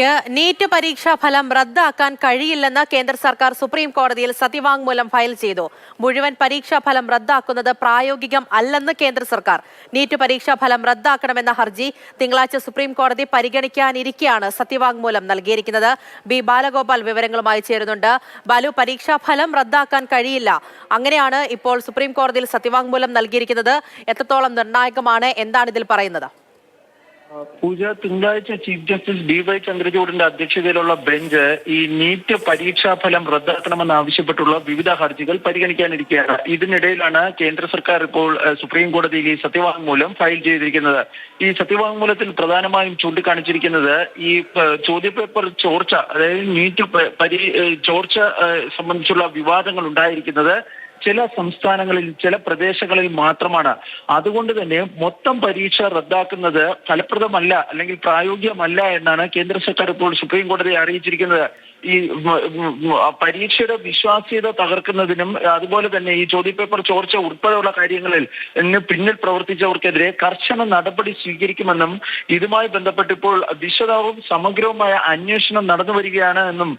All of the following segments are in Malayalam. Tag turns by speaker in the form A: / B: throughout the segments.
A: വാർത്തയിലേക്ക് നീറ്റ് പരീക്ഷാ ഫലം റദ്ദാക്കാൻ കഴിയില്ലെന്ന് കേന്ദ്ര സർക്കാർ സുപ്രീം കോടതിയിൽ സത്യവാങ്മൂലം ഫയൽ ചെയ്തു. മുഴുവൻ പരീക്ഷാ ഫലം റദ്ദാക്കുന്നത് പ്രായോഗികം അല്ലെന്ന് കേന്ദ്ര സർക്കാർ. നീറ്റ് പരീക്ഷാ ഫലം റദ്ദാക്കണമെന്ന ഹർജി തിങ്കളാഴ്ച സുപ്രീം കോടതി പരിഗണിക്കാനിരിക്കെയാണ് സത്യവാങ്മൂലം നൽകിയിരിക്കുന്നത്. ബി ബാലഗോപാൽ വിവരങ്ങളുമായി ചേരുന്നുണ്ട്. ബാലു പരീക്ഷാ ഫലം റദ്ദാക്കാൻ കഴിയില്ല. അങ്ങനെയാണ് ഇപ്പോൾ സുപ്രീം കോടതിയിൽ സത്യവാങ്മൂലം നൽകിയിരിക്കുന്നത്. എത്രത്തോളം നിർണായകമാണ്? എന്താണ് ഇതിൽ പറയുന്നത്?
B: പൂജ തിങ്കളാഴ്ച ചീഫ് ജസ്റ്റിസ് ഡി വൈ ചന്ദ്രചൂഡിന്റെ അധ്യക്ഷതയിലുള്ള ബെഞ്ച് ഈ നീറ്റ് പരീക്ഷാ ഫലം റദ്ദാക്കണമെന്ന് ആവശ്യപ്പെട്ടുള്ള വിവിധ ഹർജികൾ പരിഗണിക്കാനിരിക്കുകയാണ്. ഇതിനിടയിലാണ് കേന്ദ്ര സർക്കാർ ഇപ്പോൾ സുപ്രീം കോടതിയിൽ ഈ സത്യവാങ്മൂലം ഫയൽ ചെയ്തിരിക്കുന്നത്. ഈ സത്യവാങ്മൂലത്തിൽ പ്രധാനമായും ചൂണ്ടിക്കാണിച്ചിരിക്കുന്നത് ഈ ചോദ്യപേപ്പർ ചോർച്ച അതായത് നീറ്റ് പരി ചോർച്ച സംബന്ധിച്ചുള്ള വിവാദങ്ങൾ ഉണ്ടായിരിക്കുന്നത് ചില സംസ്ഥാനങ്ങളിൽ ചില പ്രദേശങ്ങളിൽ മാത്രമാണ്. അതുകൊണ്ട് തന്നെ മൊത്തം പരീക്ഷ റദ്ദാക്കുന്നത് ഫലപ്രദമല്ല അല്ലെങ്കിൽ പ്രായോഗികമല്ല എന്നാണ് കേന്ദ്ര സർക്കാർ ഇപ്പോൾ സുപ്രീം കോടതിയെ അറിയിച്ചിരിക്കുന്നത്. ഈ പരീക്ഷയുടെ വിശ്വാസ്യത തകർക്കുന്നതിനും അതുപോലെ തന്നെ ഈ ചോദ്യപേപ്പർ ചോർച്ച ഉൾപ്പെടെയുള്ള കാര്യങ്ങളിൽ പിന്നിൽ പ്രവർത്തിച്ചവർക്കെതിരെ കർശന നടപടി സ്വീകരിക്കുമെന്നും ഇതുമായി ബന്ധപ്പെട്ട് ഇപ്പോൾ വിശദവും സമഗ്രവുമായ അന്വേഷണം നടന്നു വരികയാണ് എന്നും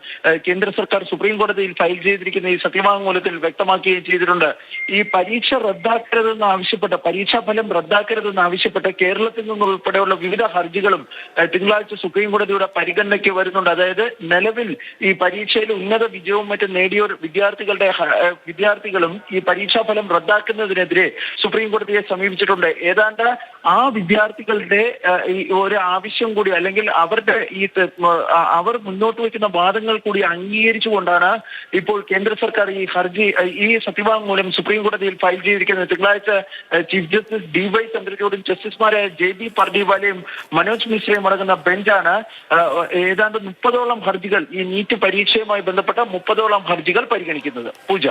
B: കേന്ദ്ര സർക്കാർ സുപ്രീം കോടതിയിൽ ഫയൽ ചെയ്തിരിക്കുന്ന ഈ സത്യവാങ്മൂലത്തിൽ വ്യക്തമാക്കുകയും ചെയ്തിട്ടുണ്ട്. ഈ പരീക്ഷ റദ്ദാക്കരുതെന്ന് ആവശ്യപ്പെട്ട പരീക്ഷാ ഫലം റദ്ദാക്കരുതെന്ന് ആവശ്യപ്പെട്ട് കേരളത്തിൽ നിന്നുൾപ്പെടെയുള്ള വിവിധ ഹർജികളും തിങ്കളാഴ്ച സുപ്രീം കോടതിയുടെ പരിഗണനയ്ക്ക് വരുന്നുണ്ട്. അതായത് നിലവിൽ ഈ പരീക്ഷയിൽ ഉന്നത വിജയവും മറ്റും നേടിയ വിദ്യാർത്ഥികളുടെ വിദ്യാർത്ഥികളും ഈ പരീക്ഷാ ഫലം റദ്ദാക്കുന്നതിനെതിരെ സുപ്രീം കോടതിയെ സമീപിച്ചിട്ടുണ്ട്. ഏതാണ്ട് ആ വിദ്യാർത്ഥികളുടെ ഈ ഒരു ആവശ്യം കൂടി അല്ലെങ്കിൽ അവരുടെ ഈ അവർ മുന്നോട്ട് വയ്ക്കുന്ന വാദങ്ങൾ കൂടി അംഗീകരിച്ചുകൊണ്ടാണ് ഇപ്പോൾ കേന്ദ്ര സർക്കാർ ഈ ഹർജി ഈ സത്യവാങ്മൂലം സുപ്രീം കോടതിയിൽ ഫയൽ ചെയ്തിരിക്കുന്നത്. തിങ്കളാഴ്ച ചീഫ് ജസ്റ്റിസ് ഡി വൈ ചന്ദ്രചൂഡും ജസ്റ്റിസുമാരായ ജെ ബി പർദിവാലയും മനോജ് മിശ്രയും അടങ്ങുന്ന ബെഞ്ചാണ് ഏതാണ്ട് മുപ്പതോളം ഹർജികൾ ഈ നീറ്റ് പരീക്ഷയുമായി ബന്ധപ്പെട്ട മുപ്പതോളം ഹർജികൾ പരിഗണിക്കുന്നത്. പൂജ.